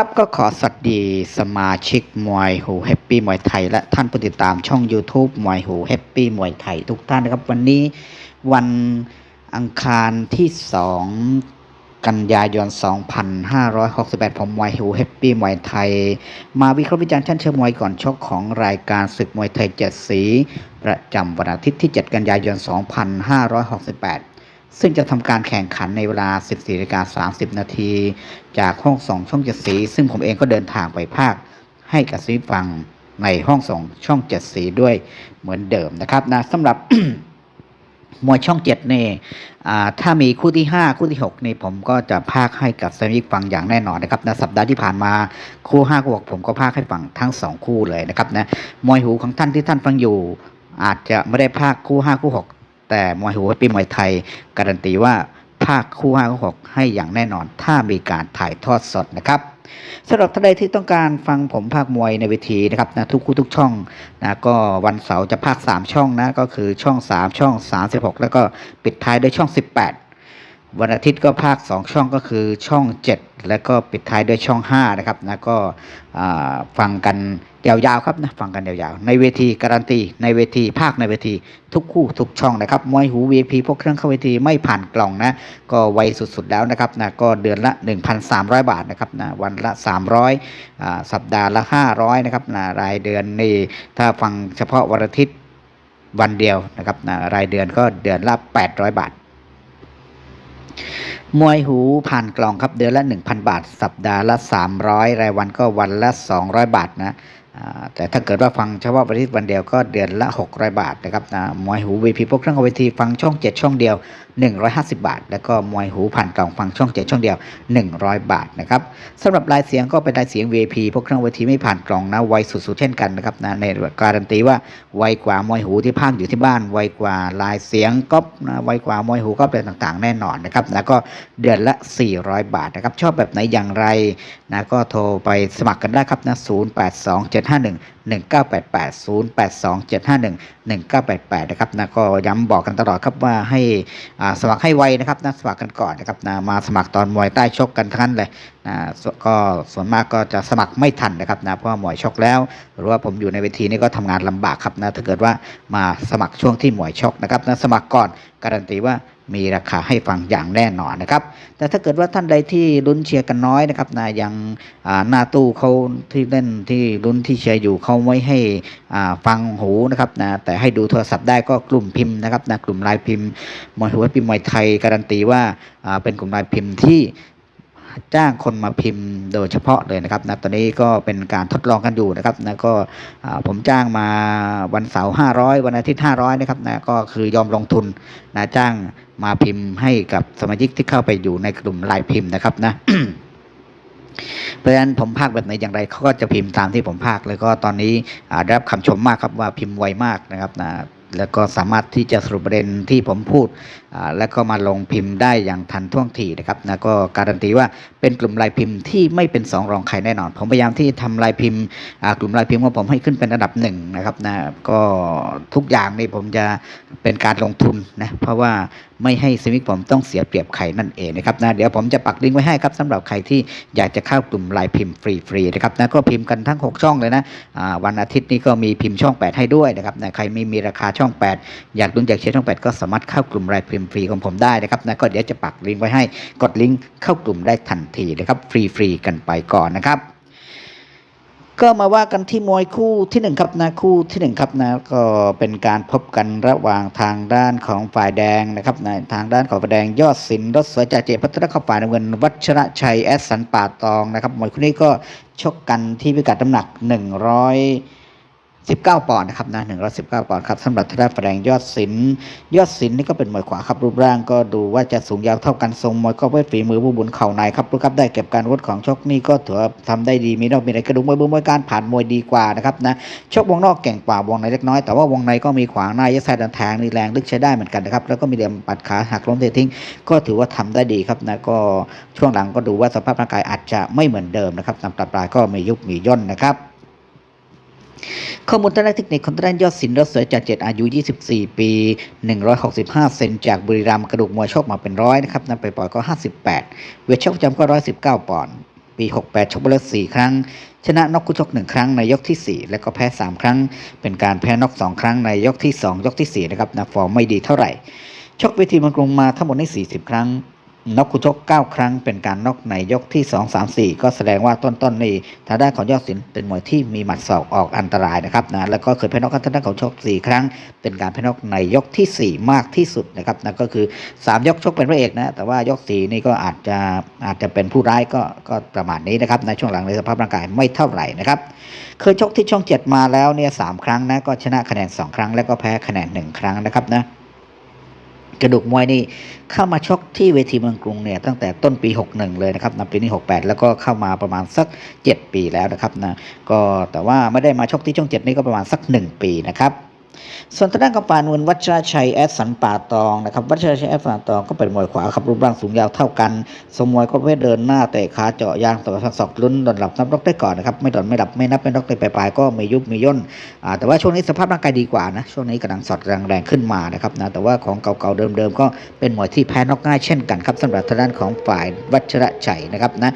ครับก็ขอสวัสดีสมาชิกมวยหูแฮปปี้มวยไทย และท่านผู้ติดตามช่อง YouTube มวยหูแฮปปี้มวยไทยทุกท่านนะครับ วันนี้วันอังคารที่ 2 กันยายน 2568 ผมมวยหูแฮปปี้มวยไทย มาวิเคราะห์วิจารณ์ชั้นเชิงมวยก่อนชกของรายการศึกมวยไทยเจ็ดสี ประจำวันอาทิตย์ที่ 7 กันยายน 2568 ซึ่งจะทำการแข่งขันในเวลา 14นาฬิกา30 นาที จากห้องส่งช่องเจ็ดสี ซึ่งผมเองก็เดินทางไปภาคให้กับซีฟังในห้องส่งช่องเจ็ดสีด้วยเหมือนเดิมนะครับนะสำหรับมวยช่องเจ็ดนี่ถ้ามีคู่ที่ 5 คู่ที่6นี่ผมก็จะพากให้กับสมาชิกฟังอย่างแน่นอนนะครับนะสัปดาห์ที่ผ่านมาคู่5คู่6ผมก็พากให้ฟังทั้ง 2 คู่เลยนะครับนะมวยหูของท่านที่ท่านฟังอยู่ อาจจะไม่ได้พากคู่5คู่6 แต่มวยหัวปีมวยไทย การันตีว่าภาคคู่5คู่6ให้อย่างแน่นอน ถ้ามีการถ่ายทอดสดนะครับสำหรับท่านใดที่ต้องการฟังผมภาคมวยในเวทีนะครับนะทุกคู่ทุกช่องนะก็วันเสาร์จะภาค 3 ช่องนะก็คือช่อง 3 ช่อง 36 แล้วก็ปิดท้ายด้วยช่อง 18 วันอาทิตย์ก็ภาค 2 ช่องก็คือช่อง 7 แล้วก็ปิดท้ายด้วยช่อง 5 นะครับนะก็ฟังกันยาวๆครับนะฟังกันยาวๆ ในเวทีการันตีในเวทีภาคในเวทีทุกคู่ทุกช่องนะครับมวยหู VIP พวกเครื่องเข้าเวทีไม่ผ่านกล่องนะ ก็ไวสุดๆแล้วนะครับนะก็เดือนละ 1,300 บาทนะครับนะวันละ 300อ่าสัปดาห์ละ 500นะครับนะรายเดือนนี่ถ้าฟังเฉพาะวันอาทิตย์วันเดียวนะครับนะรายเดือนก็เดือนละ 800 บาท มวยหูผ่านกล่องครับเดือนละ 1,000 บาท สัปดาห์ละ 300 รายวันก็วันละ 200 บาทนะแต่ถ้าเกิดว่าฟังเฉพาะวันที่วันเดียวก็เดือนละ 600 บาทนะครับนะมวยหูวีพีพวกเครื่องเอาเวทีฟังช่อง 7 ช่องเดียว 150 บาท แล้วก็มวยหูผ่านกล่องฟังช่อง7ช่องเดียว 100 บาทนะครับสำหรับรายเสียงก็เป็นรายเสียง VIP พวกเครื่องเวทีไม่ผ่านกล่องนะไวสุดๆเช่นกันนะครับนะในการันตีว่าไวกว่ามวยหูที่พากอยู่ที่บ้านไวกว่าลายเสียงก๊อปนะไวกว่ามวยหูก๊อปอะไรต่างๆ แน่นอนนะครับแล้วก็เดือนละ 400 บาทนะครับชอบแบบไหนอย่างไรนะก็โทรไปสมัครกันได้ครับนะ082751 1988 082 751 1988 นะครับนะก็ย้ำบอกกันตลอดครับว่าให้อ่าสมัครให้ไวนะครับนะสมัครกันก่อนนะครับนะมาสมัครตอนมวยใต้ชกกันทั้งนั้นเลยนะก็ส่วนมากก็จะสมัครไม่ทันนะครับนะเพราะว่ามวยชกแล้ว หรือว่าผมอยู่ในเวทีนี่ก็ทำงานลำบากครับนะถ้าเกิดว่ามาสมัครช่วงที่มวยชกนะครับนะสมัครก่อนการันตีว่า มีราคาให้ฟังอย่างแน่นอนนะครับ แต่ถ้าเกิดว่าท่านใดที่ลุ้นเชียร์กันน้อยนะครับนะยังอ่าหน้าตู้เขาที่เล่นที่ลุ้นที่เชียร์อยู่เขาไม่ให้ฟังหูนะครับนะแต่ให้ดูโทรศัพท์ได้ก็กลุ่มพิมพ์นะครับนะกลุ่มลายพิมพ์มวยหัวพิมพ์มวยไทยการันตีว่าเป็นกลุ่มลายพิมพ์ที่ จ้างคนมาพิมพ์โดยเฉพาะเลยนะครับนะตอนนี้ก็เป็นการทดลองกันอยู่นะครับนะก็ผมจ้างมาวันเสาร์500 วันอาทิตย์500นะครับนะก็คือยอมลงทุนนะจ้างมาพิมพ์ให้กับสมาชิกที่เข้าไปอยู่ในกลุ่มลายพิมพ์นะครับนะเพราะฉะนั้นผมภาคแบบไหนอย่างไรเขาก็จะพิมพ์ตามที่ผมภาคแล้วก็ตอนนี้ได้รับคำชมมากครับว่าพิมพ์ไวมากนะครับนะแล้วก็สามารถที่จะสรุปประเด็นที่ผมพูดแล้วก็มาลงพิมพ์ได้อย่างทันท่วงทีนะครับนะก็การันตีว่าเป็นกลุ่มลายพิมพ์ที่ไม่เป็นสองรองใครแน่นอน ผมพยายามที่ทำลายพิมพ์กลุ่มลายพิมพ์ของผมให้ขึ้นเป็นอันดับหนึ่งนะครับนะก็ทุกอย่างนี่ผมจะเป็นการลงทุนนะเพราะว่าไม่ให้สมิกผมต้องเสียเปรียบใครนั่นเองนะครับนะเดี๋ยวผมจะปักลิงก์ไว้ให้ครับสำหรับใครที่อยากจะเข้ากลุ่มลายพิมพ์ฟรีๆนะครับนะก็พิมพ์กันทั้ง 6 ช่องเลยนะวันอาทิตย์นี้ก็มีพิมพ์ช่อง 8 ให้ด้วยนะครับนะใครไม่มีราคาช่อง 8 อยากลุ้นอยากเชียร์ช่อง 8 ก็สามารถเข้ากลุ่มลายพิมพ์ฟรีของผมได้นะครับนะก็เดี๋ยวจะปักลิงก์ไว้ให้กดลิงก์เข้ากลุ่มได้ทันทีนะครับฟรีๆกันไปก่อนนะครับก็มาว่ากันที่มวยคู่ที่หนึ่งครับนะคู่ที่หนึ่งครับนะก็เป็นการพบกันระหว่างทางด้านของฝ่ายแดงนะครับนะทางด้านของฝ่ายแดงยอดศิลป์รถสวยจ่าเจพัฒนาเข้าฝ่ายน้ำเงิน วัชระชัยแอสสันป่าตองนะครับมวยคู่นี้ก็ชกกันที่พิกัดน้ำหนัก 19 ปอนด์นะครับนะ119 ปอนด์ครับสำหรับทางด้านฝ่ายแดงยอดศิลยอดศิลนี่ก็เป็นมวยขวาครับรูปร่างก็ดูว่าจะสูงยาวเท่ากันทรงมวยก็เวทฝีมือผู้บุญเข่าในครับรู้ครับได้เก็บการวดของชกนี่ก็ถือว่าทำได้ดีมีนอกมีในกระดูกมวยบูมวยการผ่านมวยดีกว่านะครับนะชกวงนอกเก่งกว่าวงในเล็กน้อยแต่ว่าวงในก็มีขวางหน้ายัดไส้ดันแทงนี่แรงลึกใช้ได้เหมือนกันนะครับแล้วก็มีเหลี่ยมปัดขาหักล้มเททิ้ง ก็ถือว่าทำได้ดีครับนะก็ช่วงหลังก็ดูว่าสภาพร่างกายอาจจะไม่เหมือนเดิมนะครับตามปลายก็มียุบมีย่นนะครับ ข้อมูลทางด้านเทคนิคของด้านยอดศิลป์รถสวยจากเจ็ดอายุ 24 ปี 165 เซนจากบุรีรัมย์กระดูกมวยชกมาเป็นร้อยนะครับนับไปปล่อยก็ 58 เวทชกประจำก็ 119 ปอนด์ปี 68 ชกไปแล้ว4ครั้ง ชนะนอกคู่ชก 1 ครั้งในยกทีสี่4 แล้วก็แพ้ 3 ครั้ง เป็นการแพ้นอก 2 ครั้งในยกที่ 2 ยกทีสี่4 นะครับนะฟอร์มไม่ดีเท่าไหร่ ชกเวทีมังกรุงมาทั้งหมดใน 40 ครั้ง นกคู่ชก 9 ครั้งเป็นการนอกในยกที่ 2 3 4 ก็แสดงว่าต้นๆนี่ทางด้านของยอดศิลป์เป็นมวยที่มีหมัดศอกออกอันตรายนะครับนะแล้วก็เคยแพ้นอกกันทางด้านของชก 4 ครั้ง เป็นการแพ้นอกในยกที่ 4 มากที่สุดนะครับนะก็คือ 3 ยกชกเป็นพระเอกนะแต่ว่ายก 4 นี่ก็อาจจะอาจจะเป็นผู้ร้ายก็ก็ประมาณนี้นะครับในช่วงหลังในสภาพร่างกายไม่เท่าไหร่นะครับเคยชกที่ช่อง 7 มาแล้วเนี่ยสครั้งนะก็ชนะคะแนน 2 ครั้ง แล้วก็แพ้คะแนน 1 ครั้งนะครับนะ กระดูกมวยนี่เข้ามาชกที่เวทีเมืองกรุงเนี่ยตั้งแต่ต้นปี 61 เลยนะครับนปีนี้ 68 แล้วก็เข้ามาประมาณสัก 7 ปีแล้วนะครับนะก็แต่ว่าไม่ได้มาชกที่ช่อง 7 นี่ก็ประมาณสัก 1 ปีนะครับ ส่วนทางด้านกำปานเงินวัชรชัยแอดสันป่าตองนะครับวัชรชัยแอดสันป่าตองก็เป็นมวยขวาครับรูปร่างสูงยาวเท่ากันสมวยก็ประเภทเดินหน้าเตะขาเจาะยางต่อฟันศอกลุ้นดอนหลับนับล็อกได้ก่อนนะครับไม่ดอนไม่หลับไม่นับไม่น็อกในปลายๆก็ไม่ยุบไม่ย่นแต่ว่าช่วงนี้สภาพร่างกายดีกว่านะช่วงนี้กำลังสอดแรงแรงขึ้นมานะครับนะแต่ว่าของเก่าๆเดิมๆก็เป็นมวยที่แพ้น็อกง่ายเช่นกันครับสำหรับทางด้านของฝ่ายวัชระชัยนะครับนะ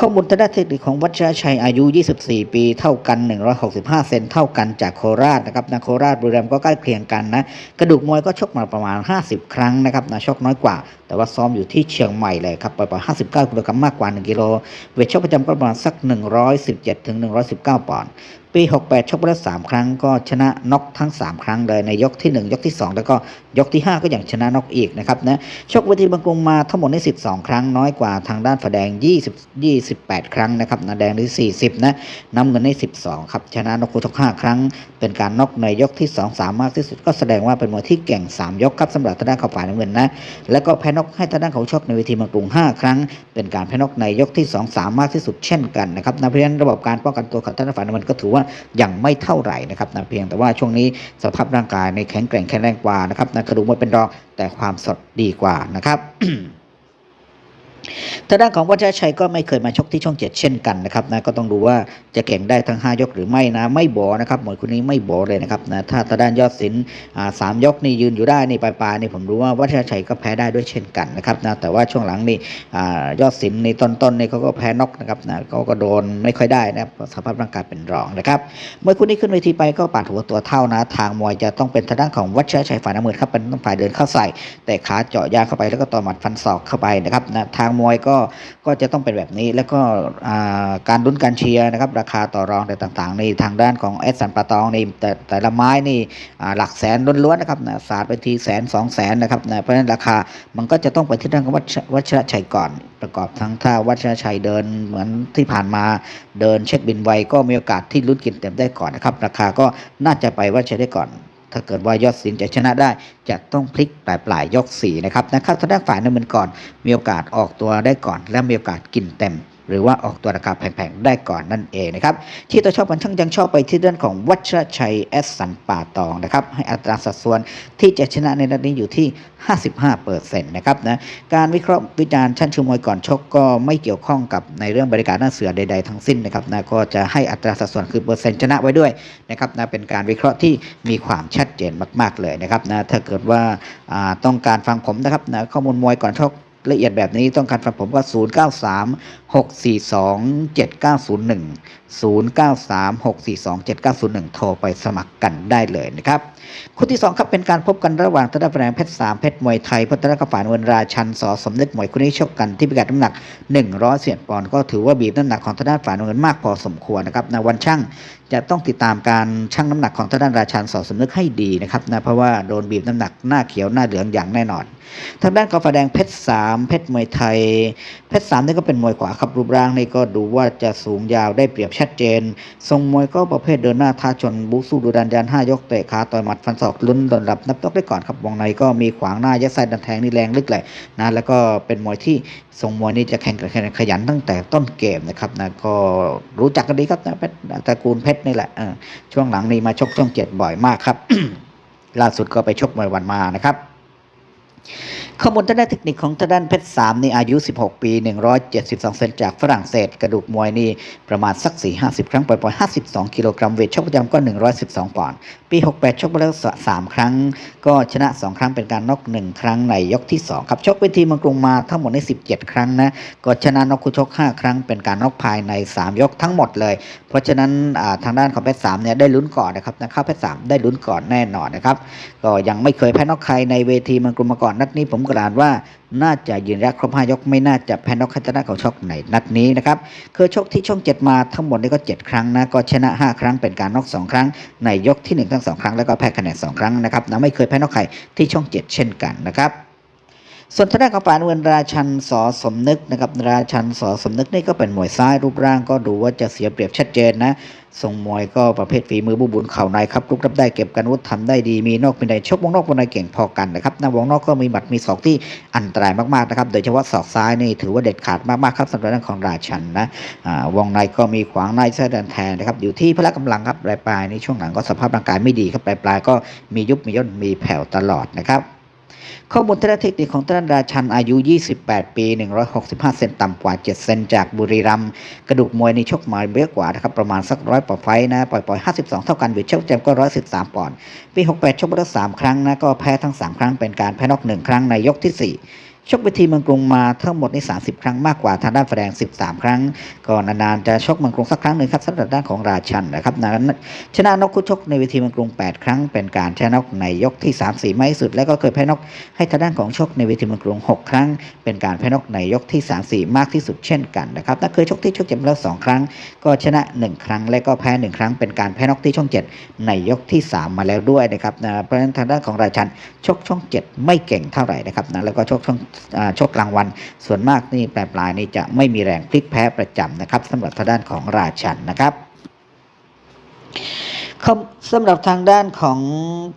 ข้อมูลทางด้านเทคนิคของวัชรชัยอายุ 24 ปี เท่ากัน 165 เซนเท่ากันจากโคราชนะครับนะโคราชบุรีรัมย์ก็ใกล้เคียงกันนะ กระดูกมวยก็ชกมาประมาณ 50 ครั้งนะครับนะชกน้อยกว่า แต่ว่าซ้อมอยู่ที่เชียงใหม่เลยครับประมาณ 59 กิโลกรัมมากกว่า 1 กิโล เวทชกประจำก็ประมาณสัก 117ถึง119 ปอนด์ ปี 68 ชกไปแล้ว3ครั้งก็ชนะน็อกทั้ง 3 ครั้งเลยในยกที่ 1 ยกที่ 2 แล้วก็ยกที่ 5 ก็อย่างชนะน็อกอีกนะครับนะชกเวทีบางกรุงมาทั้งหมดใน12 ครั้งน้อยกว่าทางด้านฝาแดง 20 28 ครั้งนะครับนะแดงที่40 นะน้ำเงินใน12 ครับชนะน็อกคู่ชก5ครั้ง เป็นการน็อกในยกที่ 2 3 มากที่สุด ก็แสดงว่าเป็นมวยที่เก่ง 3 ยกครับสำหรับทางด้านเขาฝ่ายน้ำเงินนะแล้วก็แพ้น็อกให้ทางด้านเขาชกในเวทีบางกรุง 5 ครั้ง เป็นการแพ้น็อกในยกที่ 2 3 มากที่สุดเช่นกันนะครับนะเพราะฉะนั้นระบบการป้องกันตัวของทางด้านฝ่ายน้ำเงินก็ถือว่ายังไม่เท่าไหร่นะครับนะเพียงแต่ว่าช่วงนี้สภาพร่างกายในแข็งแกร่งแข็งแรงกว่านะครับนะกระดูกมวยเป็นรองแต่ความสดดีกว่านะครับ ทางด้านของวัชรชัยก็ไม่เคยมาชกที่ช่องเจ็ดเช่นกันนะครับนะก็ต้องดูว่าจะเก่งได้ทั้ง 5 ยกหรือไม่นะ ไม่บอนะครับหมวยคนนี้ไม่บอเลยนะครับนะถ้าทางด้านยอดศิลป์สามยกนี่ยืนอยู่ได้นี่ปลายๆนี่ผมรู้ว่าวัชรชัยก็แพ้ได้ด้วยเช่นกันนะครับนะแต่ว่าช่วงหลังนี่ยอดศิลป์ในต้นๆนี่เขาก็แพ้นอกนะครับนะเขาก็โดนไม่ค่อยได้นะสภาพร่างกายเป็นรองนะครับมวยคู่นี้ขึ้นเวทีไปก็ปาดหัวตัวเท่านะ ทางมวยจะต้องเป็นทางด้านของวัชรชัยฝ่ายน้ำเงินครับเป็นต้องฝ่ายเดินเข้าใส่ แต่ขาเจาะยางเข้าไปแล้วก็ต่อหมัดฟันศอกเข้าไปนะครับนะทางมวยก็ก็จะต้องเป็นแบบนี้ แล้วก็การลุ้นการเชียร์นะครับ ราคาต่อรองแต่ต่างๆในทางด้านของเอสสันปะตองนี่แต่แต่ละไม้นี่หลักแสนล้วนๆนะครับนะศาสาดไปทีแสนสองแสนนะครับนะเพราะฉะนั้นราคามันก็จะต้องไปที่ด้านของวัชวัชรชัยก่อนประกอบทั้งถ้าวัชรชัยเดินเหมือนที่ผ่านมาเดินเช็คบินไวก็มีโอกาสที่ลุ้นกินเต็มได้ก่อนนะครับ ราคาก็น่าจะไปวัชรชัยได้ก่อน ถ้าเกิดว่ายอดสินจะชนะได้ จะต้องพลิกปลายปลายยกสีนะครับนะครับทางด้านฝ่ายน้ำเงินก่อนมีโอกาสออกตัวได้ก่อน และมีโอกาสกินเต็ม หรือว่าออกตัวราคาแพงๆ ได้ก่อนนั่นเองนะครับ ที่ตัวชอบกันช่างยังชอบไปที่เรื่องของวัชรชัยแอสสันป่าตองนะครับ ให้อัตราสัดส่วนที่จะชนะในนัดนี้อยู่ที่ 55เปอร์เซ็นต์นะครับนะการวิเคราะห์วิจารณ์ชั้นชูมวยก่อนชกก็ไม่เกี่ยวข้องกับในเรื่องบริการหน้าเสือใด ๆ ทั้งสิ้นนะครับนะก็จะให้อัตราสัดส่วนคือเปอร์เซ็นต์ชนะไว้ด้วยนะครับนะเป็นการวิเคราะห์ที่มีความชัดเจนมาก ๆเลยนะครับนะถ้าเกิดว่าอ่าต้องการฟังผมนะครับนะข้อมูลมวยก่อนชก ละเอียดแบบนี้ต้องการฟังผมก็ 0 9 3 6 4 2 7 9 0 1 0 9 3 6 4 2 7 9 0 1 โทรไปสมัครกันได้เลยนะครับคู่ที่ 2 ครับเป็นการพบกันระหว่างตะดาแปงเพชรสามเพชรมวยไทยพัฒนากฝายเวินราชันสอสมนึกมวยคู่นี้ชกกันที่พิกัดน้ำหนัก100เสียนปอนด์ก็ถือว่าบีบน้ำหนักของทางด้านฝ่ายเงินมากพอสมควรนะครับในวันช่าง จะต้องติดตามการชั่งน้ำหนักของทางด้านราชันสอสมนึกให้ดีนะครับนะเพราะว่าโดนบีบน้ำหนักหน้าเขียวหน้าเหลืองอย่างแน่นอน ทางด้านกาแฟแดงเพชรสามเพชรมวยไทย เพชรสามนี่ก็เป็นมวยขวาครับรูปร่างนี่ก็ดูว่าจะสูงยาวได้เปรียบชัดเจน ทรงมวยก็ประเภทเดินหน้าท้าชนบุกสู้ดูดันยันห้ายกเตะขาต่อยหมัดฟันศอกลุ้นโดนรับนับตกได้ก่อนครับวงในก็มีขวางหน้ายัดไส้ดันแทงนี่แรงลึกเลยนะแล้วก็เป็นมวยที่ทรงมวยนี่จะแข่งกันขยันตั้งแต่ต้นเกมนะครับนะก็รู้จักกันดีครับนะเพชรตระกูลเพชรนี่แหละช่วงหลังนี้มาชกช่องเจ็ดบ่อยมากครับ ล่าสุดก็ไปชกมวยวันมานะครับ ข้อมูลทางด้านเทคนิคของทางด้านเพชรสามนี่อายุ 16 ปี 172 เซนจากฝรั่งเศส กระดูกมวยนี่ประมาณสัก 4 50 ครั้งปล่อยๆ52 กิโลกรัมเวทชกประจำก็ 112 ปอนด์ปี 68 ชกมาแล้ว 3 ครั้ง ก็ชนะ 2 ครั้งเป็นการน็อก1 ครั้งในยกที่ 2 ครับชกเวทีมังกรุงมาทั้งหมดใน 17 ครั้งนะก็ชนะน็อกคู่ชก 5 ครั้งเป็นการน็อกภายใน 3 ยกทั้งหมดเลย เพราะฉะนั้นทางด้านของเพชรสามเนี่ยได้ลุ้นก่อนนะครับนะเข้าเพชรสามได้ลุ้นก่อนแน่นอนนะครับก็ยังไม่เคยแพ้น็อกใครในเวทีมืองกรุงมาก่อนนัดนี้ผมกระดานว่าน่าจะยืนรักครบห้ายกไม่น่าจะแพ้นอกใครจะได้เขาชกในนัดนี้นะครับเคยชกที่ช่องเจ็ดมาทั้งหมดนี่ก็เจ็ดครั้งนะก็ชนะห้าครั้งเป็นการนอกสองครั้ง ในยกที่หนึ่งทั้งสองครั้งแล้วก็แพ้คะแนนสองครั้งนะครับนะไม่เคยแพ้นอกใครที่ช่องเจ็ดเช่นกันนะครับ ส่วนทางด้านของป่านเวนราชันสอสมนึกนะครับราชันสอสมนึกนี่ก็เป็นมวยซ้ายรูปร่างก็ดูว่าจะเสียเปรียบชัดเจนนะทรงมวยก็ประเภทฝีมือบุบุญเข่าในครับลุกรับได้เก็บกันวุฒทำได้ดีมีนอกมีในชกวงนอกวงในเก่งพอกันนะครับหน้าวงนอกก็มีหมัดมีศอกที่อันตรายมากๆนะครับโดยเฉพาะศอกซ้ายนี่ถือว่าเด็ดขาดมากๆครับสำหรับด้านของราชันนะวงในก็มีขวางในเส้นเดินแทนนะครับอยู่ที่พละกำลังครับปลายปลายๆนี่ช่วงหลังก็สภาพร่างกายไม่ดีครับปลายปลายก็มียุบมีย่นมีแผ่วตลอดนะครับ ข้อมูลทางด้านเทคนิคของท่านราชันอายุ 28 ปี 165 เซนต่ำกว่า 7 เซนจากบุรีรัมย์กระดูกมวยในชกมาเยอะกว่านะครับประมาณสักร้อยปอนไฟนะปล่อยปล่อย52 เท่ากันเวทชกแจมก็ 113 ปอนด์ปี 68 ชกมาแล้ว3ครั้งนะก็แพ้ทั้ง 3 ครั้งเป็นการแพ้นอก 1 ครั้งในยกที่ 4 ชกเวทีเมืองกรุงมาทั้งหมดใน 30 ครั้งมากกว่าทางด้านแสดง 13 ครั้ง ก็นานๆจะชกเมืองกรุงสักครั้งหนึ่งครับสำหรับด้านของราชันนะครับนั้นชนะนกคู่ชกในเวทีเมืองกรุง 8 ครั้ง เป็นการชนะนกในยกที่ 3 4 ไม่สุด แล้วก็เคยแพ้นกให้ทางด้านของชกในเวทีเมืองกรุง 6 ครั้ง เป็นการแพ้นกในยกที่ 3 4 มากที่สุดเช่นกันนะครับถ้าเคยชกที่ช่องเจ็ดมาแล้ว 2 ครั้ง ก็ชนะ 1 ครั้ง และก็แพ้ 1 ครั้ง เป็นการแพ้นกที่ช่อง 7 ในยกที่ 3 มาแล้วด้วยนะครับนะเพราะฉะนั้นทางด้านของราชันชกช่อง 7 ไม่เก่งเท่าไหร่นะครับนะแล้วก็ชกช่องชกกลางวัน ส่วนมากนี่ปลปลายนี่จะไม่มีแรงพลิกแพ้ประจำนะครับสำหรับทางด้านของราชันนะครับ สำหรับทางด้านของ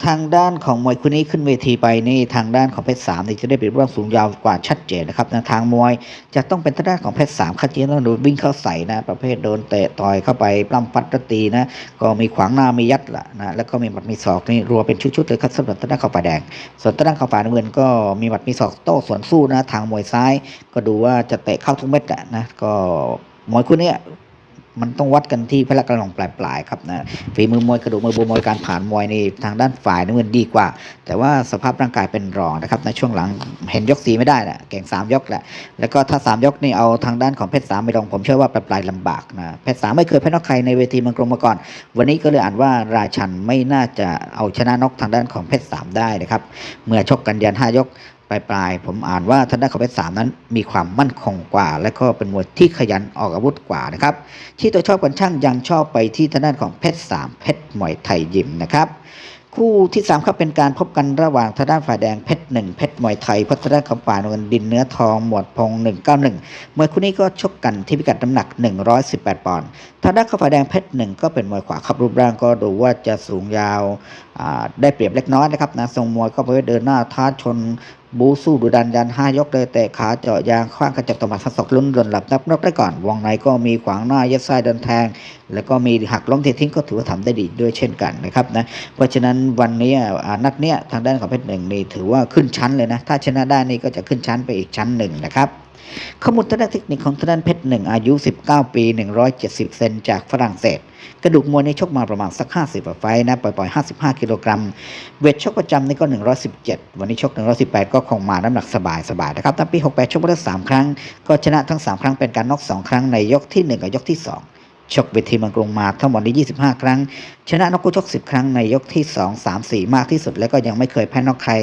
ทางด้านของมวยคู่นี้ขึ้นเวทีไปนี่ทางด้านของเพชรสามนี่จะได้เปรียบเรื่องสูงยาวกว่าชัดเจนนะครับทางมวยจะต้องเป็นทางด้านของเพชรสามคัดเจนแล้วโดนวิ่งเข้าใส่นะ ประเภทโดนเตะต่อยเข้าไปปล้ำฟัดตะตีนะ ก็มีขวางหน้ามียัดละนะแล้วก็มีหมัดมีศอกนี่รัวเป็นชุดๆเลยครับสำหรับทางด้านข้าวป่าแดง ส่วนทางด้านข้าวป่าน้ำเงินก็มีหมัดมีศอกโต้สวนสู้นะ ทางมวยซ้าย ก็ดูว่าจะเตะเข้าทุกเม็ดแหละนะก็มวยคู่เนี้ย มันต้องวัดกันที่พละกำลังปลายๆครับนะฝีมือมวยกระดูกมือบูมวยการผ่านมวยนี่ทางด้านฝ่ายน้ำเงินดีกว่า แต่ว่าสภาพร่างกายเป็นรองนะครับในช่วงหลังเห็นยกสีไม่ได้แหละเก่งสามยกแหละแล้วก็ถ้า 3 ยกนี่เอาทางด้านของเพชรสามไปลงผมเชื่อว่าปลายๆลำบากนะเพชรสามไม่เคยแพ้นอกใครในเวทีเมืองกรงมาก่อน วันนี้ก็เลยอ่านว่าราชันไม่น่าจะเอาชนะนกทางด้านของเพชรสามได้นะครับเมื่อชกกันยันห้ายก ปลายปลายๆผมอ่านว่าทางด้านของเพชรสามนั้นมีความมั่นคงกว่า และก็เป็นมวยที่ขยันออกอาวุธกว่านะครับ ที่ตัวชอบกันช่างยังชอบไปที่ทางด้านของเพชรสามเพชรมวยไทยยิมนะครับคู่ที่สามครับเป็นการพบกันระหว่างทางด้านฝ่ายแดงเพชรหนึ่งเพชรมวยไทยพัฒนาคำฝ่ายน้ำเงินดินเนื้อทองหมวดพงหนึ่งเก้าหนึ่งมวยคู่นี้ก็ชกกันที่พิกัดน้ำหนัก 118 ปอนด์ทางด้านฝ่ายแดงเพชรหนึ่งก็เป็นมวยขวาครับรูปร่างก็ดูว่าจะสูงยาว ได้เปรียบเล็กน้อยนะครับนะทรงมวยก็ไปเดินหน้าท้าชนบูสู้ดุดันยันห้ายกเลยแต่ขาเจาะยางขว้างกระจับตมัดฟันศอกลุ้นหล่นหลับนับนกได้ก่อนวงในก็มีขวางหน้ายัดไส้เดินแทง แล้วก็มีหักล้มเททิ้งก็ถือว่าทำได้ดีด้วยเช่นกันนะครับนะเพราะฉะนั้นวันนี้นัดเนี้ยทางด้านของเพชรหนึ่งนี่ถือว่าขึ้นชั้นเลยนะ ถ้าชนะได้นี่ก็จะขึ้นชั้นไปอีกชั้นหนึ่งนะครับ ข้อมูลทางด้านเทคนิคของทางด้านเพชรหนึ่งอายุ 19 ปี 170 เซนจากฝรั่งเศส กระดูกมวยในชกมาประมาณสัก 50กว่าไฟนะปล่อยๆ 55 กิโลกรัม เวทชกประจำนี่ก็ 117 วันนี้ชก 118 ก็คงมาน้ำหนักสบายๆนะครับตั้งปี 68 ชกมาแล้ว3ครั้ง ก็ชนะทั้ง 3 ครั้งเป็นการน็อก2 ครั้งในยกที่ 1 กับยกที่ 2 ชกเวทีมืองกรงมาทั้งหมดนี้ 25 ครั้ง ชนะนกคู่ชก 10 ครั้งในยกที่ 2 3 4 มากที่สุด แล้วก็ยังไม่เคยแพ้นอกใคร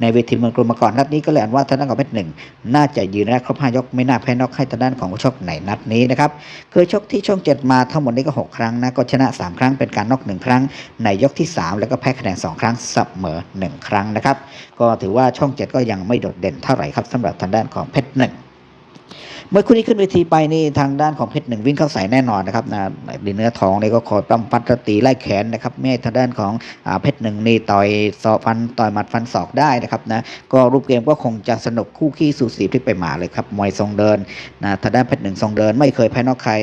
ในเวทีมืองกรงมาก่อนนัดนี้ก็เลยอ่านว่าทางด้านของเพชรหนึ่งน่าจะยืนได้ครบ 5 ยกไม่น่าแพ้นอกให้ทางด้านของคู่ชกในนัดนี้นะครับเคยชกที่ช่อง7มาทั้งหมดนี้ก็ 6 ครั้งนะก็ชนะ 3 ครั้งเป็นการนอก1 ครั้ง ในยกที่ 3 แล้วก็แพ้คะแนน 2 ครั้งเสมอ 1 ครั้งนะครับก็ถือว่าช่อง 7 ก็ยังไม่โดดเด่นเท่าไหร่ครับสำหรับทางด้านของเพชรหนึ่ง เมื่อคู่นี้ขึ้นเวทีไปนี่ทางด้านของเพชรหนึ่งวิ่งเข้าใส่แน่นอนนะครับนะดินเนื้อทองนี่ก็คอยปั้มปัดตีไล่แขนนะครับแม่ทางด้านของอเพชรหนึ่งนี่ต่อยซอฟันต่อยหมัดฟันศอกได้นะครับนะก็รูปเกมก็คงจะสนุกคู่ขี้สูสีพลิกไปมาเลยครับมวยทรงเดินนะทางด้านเพชรหนึ่งทรงเดินไม่เคยแพ้นอกใคร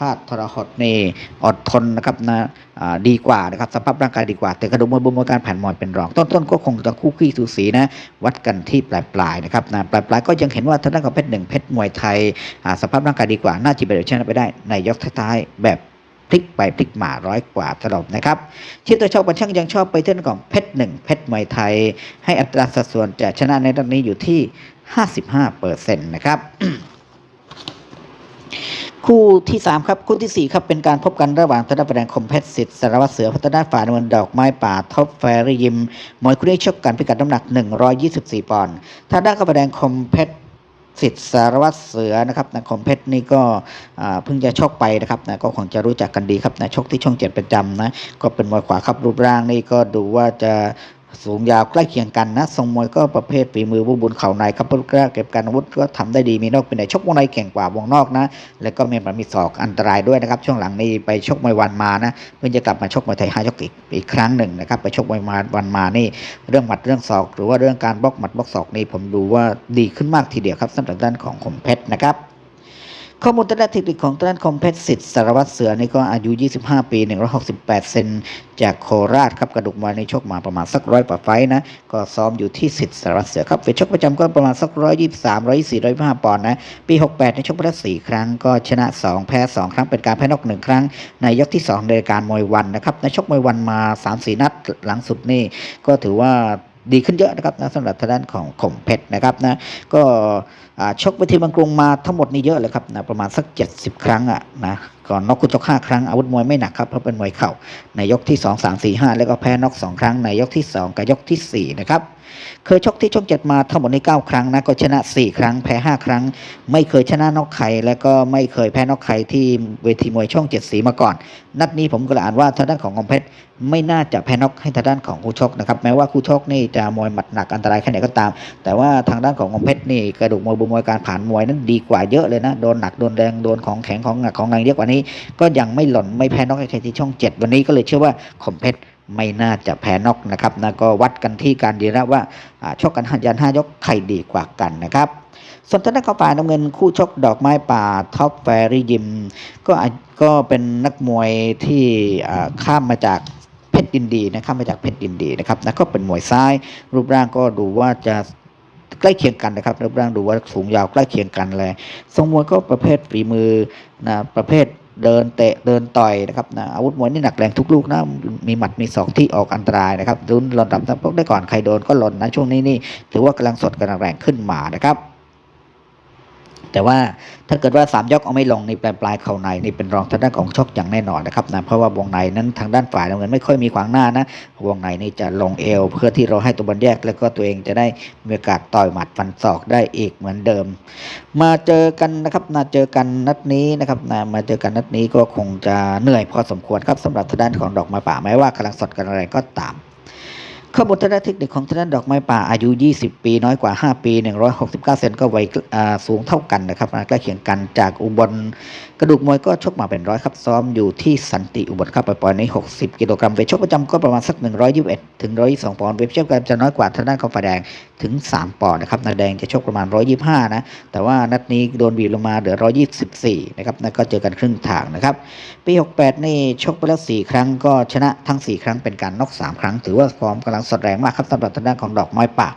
ธาตุทรหดนี่อดทนนะครับนะดีกว่านะครับสภาพร่างกายดีกว่า แต่กระดูกมวยบนมวยการผ่านมวยเป็นรอง ต้นๆก็คงจะคู่ขี้สูสีนะ วัดกันที่ปลายๆนะครับนะปลายๆก็ยังเห็นว่าทางด้านของเพชรหนึ่งเพชรมวยไทยสภาพร่างกายดีกว่า น่าจะเป็นชนะไปได้ในยกท้ายๆแบบพลิกไปพลิกมาร้อยกว่าตลบนะครับที่ตัวชอบบัญช่างยังชอบไปเท่านของเพชรหนึ่งเพชรมวยไทย ให้อัตราสัดส่วนจะชนะในด้านนี้อยู่ที่ 55เปอร์เซ็นต์นะครับ คู่ที่3ครับคู่ทีสี่ 4 ครับเป็นการพบกันระหว่างธนาประแดงคมเพชรสิทธิ์สารวัตรเสือพัฒนาฝ่ายนวลดอกไม้ป่าท็อปแฟรี่ยิมมวยคู่นี้ชกกันพิกัดน้ำหนัก 124 ปอนด์ทางด้านกระแดงคมเพชรสิทธิ์สารวัตรเสือนะครับนะคมเพชรนี่ก็เพิ่งจะชกไปนะครับนะก็คงจะรู้จักกันดีครับนะชกที่ช่องเจ็ดประจำนะก็เป็นมวยขวาครับรูปร่างนี่ก็ดูว่าจะ สูงยาวใกล้เคียงกันนะทรงมวยก็ประเภทฝีมือบุบุญเข่าในครับลูกแรกเก็บการอาวุธก็ทำได้ดีมีนอกเป็นไหนชกวงในเก่งกว่าวงนอกนะ แล้วก็มีมันมีศอกอันตรายด้วยนะครับ ช่วงหลังนี้ไปชกมวยวันมานะเพิ่งจะกลับมาชกมวยไทยห้ายกอีกอีกครั้งหนึ่งนะครับ ไปชกมวยมาวันมานี่ เรื่องหมัดเรื่องศอก หรือว่าเรื่องการบล็อกหมัดบล็อกศอกนี่ผมดูว่าดีขึ้นมากทีเดียวครับสำหรับด้านของคมเพชรนะครับ ข้อมูลทางด้านเทคนิคของด้านคอมเพสิทธิ์สารวัตรเสือนี่ก็อายุ 25 ปี 168 เซนจากโคราชครับกระดูกมวยในชกมาประมาณสักร้อยกว่าไฟต์นะ ก็ซ้อมอยู่ที่สิทธิ์สารวัตรเสือครับเป็นชกประจำก็ประมาณสักร้อยยี่สิบสามร้อยสี่ร้อยห้าปอนด์นะ ปี 68 ในชกไปแล้วสี่ครั้งก็ชนะ 2 แพ้ 2 ครั้งเป็นการแพ้นอกหนึ่งครั้ง ในยกที่2ในการมวยวันนะครับในชกมวยวันมา 3-4 นัดหลังสุดนี่ก็ถือว่า ดีขึ้นเยอะนะครับนะสำหรับทางด้านของข่มเพชรนะครับนะก็ชกไปที่บางกรุงมาทั้งหมดนี่เยอะเลยครับนะประมาณสัก 70 ครั้งอะนะก่อนน็อกกุชกห้าครั้งอาวุธมวยไม่หนักครับเพราะเป็นมวยเข่าในยกที่ 2 3 4 5 แล้วก็แพ้น็อก2ครั้งในยกที่ 2 กับยกทีสี่4นะครับ เคยชกที่ช่องเจ็ดมาทั้งหมดใน 9 ครั้งนะก็ชนะ 4 ครั้งแพ้ 5 ครั้ง ไม่เคยชนะนอกใครแล้วก็ไม่เคยแพ้นอกใครที่เวทีมวยช่องเจ็ดสีมาก่อน นัดนี้ผมก็เลยอ่านว่าทางด้านของกอมเพชรไม่น่าจะแพ้นอกให้ทางด้านของคู่ชกนะครับแม้ว่าคู่ชกนี่จะมวยหมัดหนักอันตรายแค่ไหนก็ตาม แต่ว่าทางด้านของกอมเพชรนี่กระดูกมวยบุมวยการผ่านมวยนั้นดีกว่าเยอะเลยนะโดนหนักโดนแรงโดนของแข็งของหนักของแรงเยอะกว่านี้ ก็ยังไม่หล่นไม่แพ้นอกให้ใครที่ช่องเจ็ดวันนี้ก็เลยเชื่อว่าคอมเพชร ไม่น่าจะแพ้น็อกนะครับนะก็วัดกันที่การดีนะว่าอ่าชกกันหันยันห้ายกใครดีกว่ากันนะครับ ส่วนทางด้านของฝ่ายน้ำเงินคู่ชกดอกไม้ป่าท็อปแฟรี่ยิมก็ก็เป็นนักมวยที่ข้ามมาจากเพชรยินดีนะข้ามมาจากเพชรยินดีนะครับนะก็เป็นมวยซ้าย รูปร่างก็ดูว่าจะใกล้เคียงกันนะครับรูปร่างดูว่าสูงยาวใกล้เคียงกันเลยทรงมวยก็ประเภทฝีมือนะประเภท เดินเตะเดินต่อยนะครับนะอาวุธมวยนี่หนักแรงทุกลูกนะมีหมัดมีศอกที่ออกอันตรายนะครับรุนหล่นดับทั้งพวกได้ก่อนใครโดนก็หล่นนะช่วงนี้นี่ถือว่ากำลังสดกำลังแรงขึ้นมานะครับ แต่ว่าถ้าเกิดว่าสามยกเอาไม่ลงในปลายปลายเข่าในนี่เป็นรองทางด้านของชกอย่างแน่นอนนะครับนะเพราะว่าวงในนั้นทางด้านฝ่ายน้ำเงินไม่ค่อยมีขวางหน้านะ วงในนี่จะลงเอว เพื่อที่เราให้ตัวบอลแยก แล้วก็ตัวเองจะได้มีโอกาสต่อยหมัดฟันศอกได้อีกเหมือนเดิม มาเจอกันนะครับมาเจอกันนัดนี้นะครับนะมาเจอกันนัดนี้ก็คงจะเหนื่อยพอสมควรครับสำหรับทางด้านของดอกไม้ป่าแม้ว่ากำลังสดกันอะไรก็ตาม ข้อมูลทางด้านเทคนิคของทางด้านดอกไม้ป่าอายุ 20 ปีน้อยกว่า 5 ปี 169 เซนก็ไวสูงเท่ากันนะครับใกล้เคียงกันจากอุบลกระดูกมวยก็ชกมาเป็นร้อยครับซ้อมอยู่ที่สันติอุบลครับไปปล่อยใน 60 กิโลกรัมเวทชกประจำก็ประมาณสัก 121 ถึง 122 ปอนด์เวทเทียบกันจะน้อยกว่าทางด้านของฝ่ายแดงถึง 3 ปอนด์นะครับนาแดงจะชกประมาณ 125 นะ แต่ว่านัดนี้โดนบีบลงมาเหลือ 124 นะครับนั่นก็เจอกันครึ่งทางนะครับปี 68 นี่ชกไปแล้ว 4 ครั้งก็ชนะทั้ง 4 ครั้งเป็นการน็อก 3 ครั้งถือว่าฟอร์มกำลังสดแรงมากครับสำหรับทางด้านของดอกไม้ป่า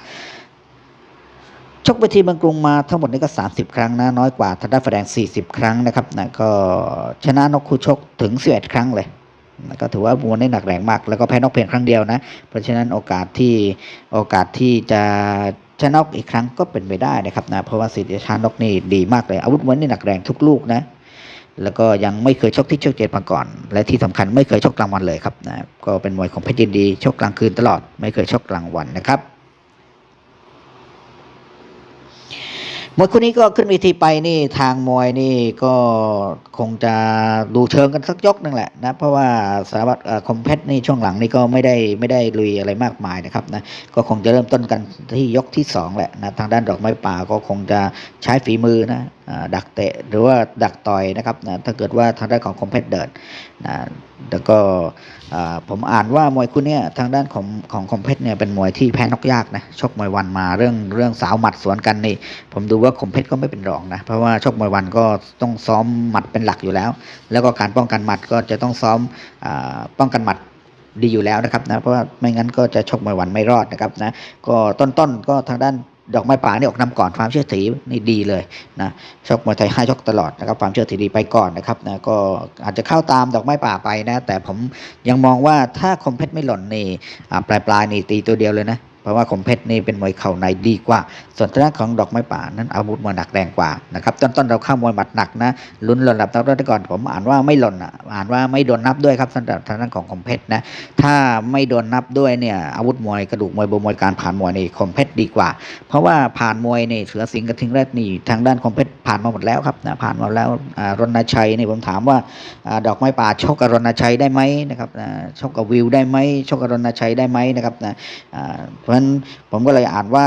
ชกไปทีเมืองกรุงมาทั้งหมดนี้ก็ 30 ครั้งนะ น้อยกว่าทางด้านแสดง 40 ครั้งนะครับนะก็ชนะนกคู่ชกถึง 11 ครั้งเลยนะก็ถือว่ามวยได้หนักแรงมาก แล้วก็แพ้นกเพียงครั้งเดียวนะ เพราะฉะนั้นโอกาสที่โอกาสที่จะชนะนกอีกครั้งก็เป็นไปได้นะครับนะเพราะว่าสิทธิชานกนี่ดีมากเลย อาวุธมวยนี่หนักแรงทุกลูกนะ แล้วก็ยังไม่เคยชกที่ชกเจ็ดมาก่อน และที่สำคัญไม่เคยชกกลางวันเลยครับนะก็เป็นมวยของเพชรยินดีชกกลางคืนตลอด ไม่เคยชกกลางวันนะครับมวยคู่นี้ก็ขึ้นเวทีไปนี่ทางมวยนี่ก็คงจะดูเชิงกันสักยกนึงแหละนะเพราะว่าสารวัตรคอมเพชรนี่ช่วงหลังนี่ก็ไม่ได้ไม่ได้ลุยอะไรมากมายนะครับนะก็คงจะเริ่มต้นกันที่ยกที่สองแหละนะทางด้านดอกไม้ป่าก็คงจะใช้ฝีมือนะดักเตะหรือว่าดักต่อยนะครับนะถ้าเกิดว่าทางด้านของคอมเพชเดินนะแล้วก็ผมอ่านว่ามวยคู่เนี้ยทางด้านของของคอมเพชเนี่ยเป็นมวยที่แพ้นกยากนะชกมวยวันมาเรื่องเรื่องสาวหมัดสวนกันนี่ ผมดูว่าคอมเพชก็ไม่เป็นรองนะเพราะว่าชกมวยวันก็ต้องซ้อมหมัดเป็นหลักอยู่แล้ว แล้วก็การป้องกันหมัดก็จะต้องซ้อมอป้องกันหมัดดีอยู่แล้วนะครับนะเพราะว่าไม่งั้นก็จะชกมวยวันไม่รอดนะครับนะก็ต้นๆก็ทางด้าน ดอกไม้ป่านี่ออกนำก่อนความเชื่อถือนี่ดีเลยนะชกมวยไทยให้ชกตลอดนะครับความเชื่อถือดีไปก่อนนะครับนะก็อาจจะเข้าตามดอกไม้ป่าไปนะ แต่ผมยังมองว่าถ้าคมเพชรไม่หล่นนี่ปลายปลายๆนี่ตีตัวเดียวเลยนะ เพราะว่าคมเพชรนี่เป็นมวยเข่าในดีกว่า ส่วนทางด้านของดอกไม้ป่านั้นอาวุธมวยหนักแรงกว่านะครับต้นๆเราเข้ามวยหมัดหนักนะลุ้นหล่นหลับนับได้ก่อนผมอ่านว่าไม่หล่นอ่านว่าไม่โดนนับด้วยครับสำหรับทางด้านของคมเพชรนะถ้าไม่โดนนับด้วยเนี่ยอาวุธมวยกระดูกมวยบมวยการผ่านมวยนี่คมเพชรดีกว่า เพราะว่าผ่านมวยนี่เสือสิงห์กับทิงแรดนี่ทางด้านคมเพชรผ่านมาหมดแล้วครับนะผ่านมาแล้วอ่ารณชัยนี่ผมถามว่าดอกไม้ป่าชกกับรณชัยได้ไหมนะครับชกกับวิวได้ไหมชกกับรณชัยได้ไหมนะครับนะะฉะนั้นผมก็เลยอ่านว่า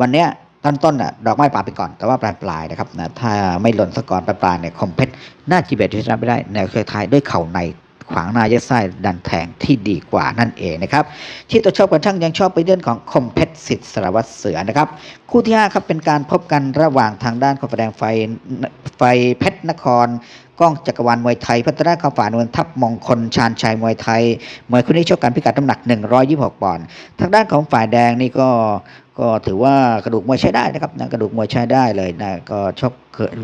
วันเนี้ยต้นต้นๆน่ะดอกไม้ป่าไปก่อนแต่ว่าปลายปลายๆนะครับนะถ้าไม่หล่นซะก่อนปลายปลายๆเนี่ยคอมเพชรน่าจีเบตชนะไม่ได้แนวเคยทายด้วยเข่าในขวางหน้ายัดไส้ดันแทงที่ดีกว่านั่นเองนะครับที่ตัวชอบกันช่างยังชอบไปเรื่องของคมเพชรสิทธิ์สารวัตรเสือนะครับคู่ที่5ครับเป็นการพบกันระหว่างทางด้านของแสดงไฟไฟเพชรนคร กล้องจักรวาลมวยไทย พัฒนาข้าวฝ่านวลทัพมงคลชาญชัยมวยไทยมวยคู่นี้ชกกันพิกัดน้ำหนัก 126ปอนด์ทางด้านของฝ่ายแดงนี่ก็ก็ถือว่ากระดูกมวยใช้ได้นะครับนะกระดูกมวยใช้ได้เลยนะก็ชก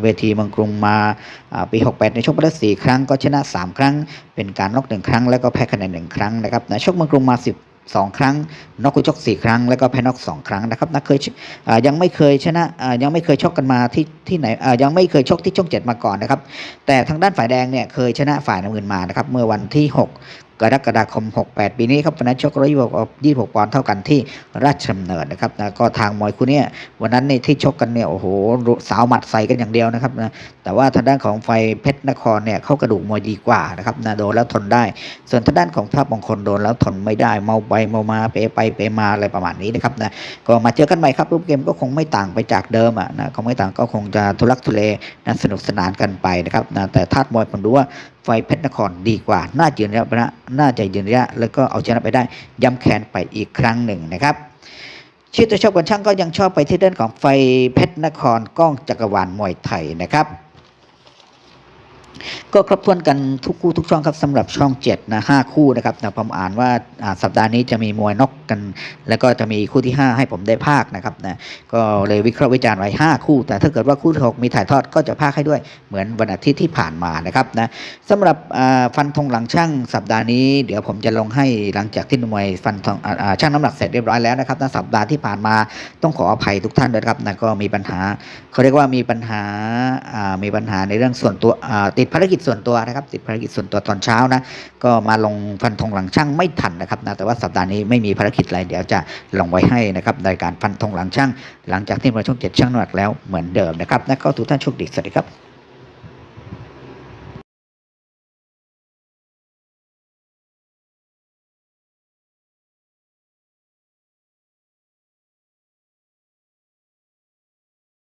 เวทีเมืองกรุงมาปี 68 ในชกมาแล้ว4ครั้งก็ชนะ 3 ครั้ง เป็นการน็อกหนึ่งครั้ง แล้วก็แพ้คะแนนหนึ่งครั้งนะครับนะชกเมืองกรุงมา 10 สองครั้งน็อกคู่ชกสี่ครั้ง แล้วก็แพ้น็อกสองครั้งนะครับนะเคยยังไม่เคยชนะยังไม่เคยชกกันมาที่ที่ไหนยังไม่เคยชกที่ช่องเจ็ดมาก่อนนะครับแต่ทางด้านฝ่ายแดงเนี่ยเคยชนะฝ่ายน้ำเงินมานะครับเมื่อวันที่ 6 กรกฎาคม 68 ปีนี้ครับวันนั้นชกร้อยยี่สิบปอนด์เท่ากันที่ราชดำเนินนะครับนะก็ทางมวยคู่นี้วันนั้นเนี่ยที่ชกกันเนี่ยโอ้โหสาวหมัดใส่กันอย่างเดียวนะครับนะแต่ว่าทางด้านของไฟเพชรนครเนี่ยเขากระดูกมวยดีกว่านะครับนะโดนแล้วทนได้ ส่วนทางด้านของท่าบมงคลโดนแล้วทนไม่ได้เมาไปเมามาเปไปเปมาอะไรประมาณนี้นะครับนะก็มาเจอกันใหม่ครับรูปเกมก็คงไม่ต่างไปจากเดิมอะนะคงไม่ต่างก็คงจะทุลักทุเลนะสนุกสนานกันไปนะครับนะแต่ธาตุมวยผมดูว่า ไฟเพชรนครดีกว่า น่าจะยืนระยะนะน่าจะยืนระยะ แล้วก็เอาชนะไปได้ ย้ำแค้นไปอีกครั้งหนึ่งนะครับชื่อตัวชอบกันช่างก็ยังชอบไปที่เรื่องของไฟเพชรนครก้องจักรวาลมวยไทยนะครับ ก็ครบถ้วนกันทุกคู่ทุกช่องครับสำหรับช่องเจ็ดนะห้าคู่นะครับนะผมอ่านว่าสัปดาห์นี้จะมีมวยนกกัน แล้วก็จะมีคู่ที่ 5 ให้ผมได้ภาคนะครับนะก็เลยวิเคราะห์วิจารณ์ไว้ 5 คู่ แต่ถ้าเกิดว่าคู่ที่6มีถ่ายทอดก็จะภาคให้ด้วยเหมือนวันอาทิตย์ที่ผ่านมานะครับนะสำหรับฟันธงหลังช่างสัปดาห์นี้ เดี๋ยวผมจะลงให้หลังจากที่มวยฟันธงอ่าอ่าช่างน้ำหนักเสร็จเรียบร้อยแล้วนะครับนะสัปดาห์ที่ผ่านมาต้องขออภัยทุกท่านด้วยนะครับนะก็มีปัญหาเขาเรียกว่ามีปัญหามีปัญหาในเรื่องส่วนตัวอ่าติดภารกิจส่วนตัวนะครับ ติดภารกิจส่วนตัวตอนเช้านะ ก็มาลงฟันธงหลังช่างไม่ทันนะครับนะ แต่ว่าสัปดาห์นี้ไม่มีภารกิจอะไร เดี๋ยวจะลงไว้ให้นะครับในการฟันธงหลังช่าง หลังจากที่มาช่วงเจ็ดช่างน้ำหนักแล้วเหมือนเดิมนะครับนะก็ทุกท่านโชคดี สวัสดีครับ